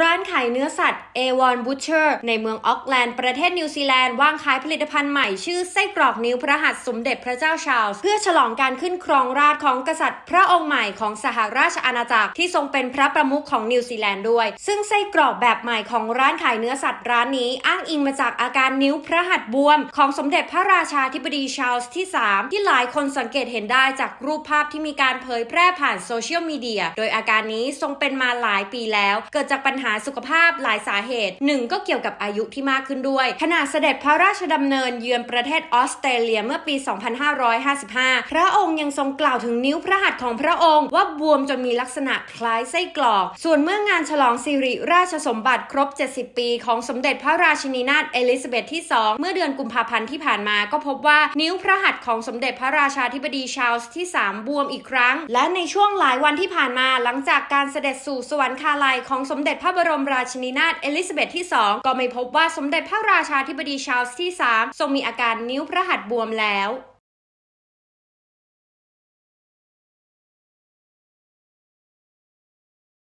ร้านขายเนื้อสัตว์ A1 Butcher ในเมืองออกแลนด์ประเทศนิวซีแลนด์วางขายผลิตภัณฑ์ใหม่ชื่อไส้กรอกนิ้วพระหัตถ์สมเด็จพระเจ้าชาร์ลส์เพื่อฉลองการขึ้นครองราชของกษัตริย์พระองค์ใหม่ของสหราชอาณาจักรที่ทรงเป็นพระประมุขของนิวซีแลนด์ด้วย ซึ่งไส้กรอกแบบใหม่ของร้านขายเนื้อสัตว์ร้านนี้อ้างอิงมาจากอาการนิ้วพระหัตถ์บวม ของสมเด็จพระราชาธิบดีชาร์ลส์ที่ 3 ที่หลายคนสังเกตเห็นได้จากรูปภาพที่มีการเผยแพร่ผ่านโซเชียลมีเดียโดยอาการนี้ทรงเป็นมาหลายปีแล้ว เกิดจากปัญหาสุขภาพหลายสาเหตุหนึ่งก็เกี่ยวกับอายุที่มากขึ้นด้วย ขณะเสด็จพระราชดำเนินเยือนประเทศออสเตรเลียเมื่อปี 2555 พระองค์ยังทรงกล่าวถึงนิ้วพระหัตถ์ของพระองค์ว่าบวมจนมีลักษณะคล้ายไส้กรอก ส่วนเมื่องานฉลองสิริราชสมบัติครบ 70 ปี ของสมเด็จพระราชินีนาถเอลิซาเบธที่ 2 เมื่อเดือนกุมภาพันธ์ที่ผ่านมาก็พบว่านิ้วพระหัตถ์ของสมเด็จพระราชาธิบดีชาลส์ที่ 3 บวมอีกครั้ง และในช่วงหลายวันที่ผ่านมาหลังจากการเสด็จสู่สวรรคาลัยของสมเด็จพระระบรมราชินีนาถเอลิซาเบธที่ 2 ก็ไม่พบว่าสมเด็จพระราชาธิบดีชาร์ลส์ที่ 3 ทรงมีอาการนิ้วพระหัตถ์บวมแล้ว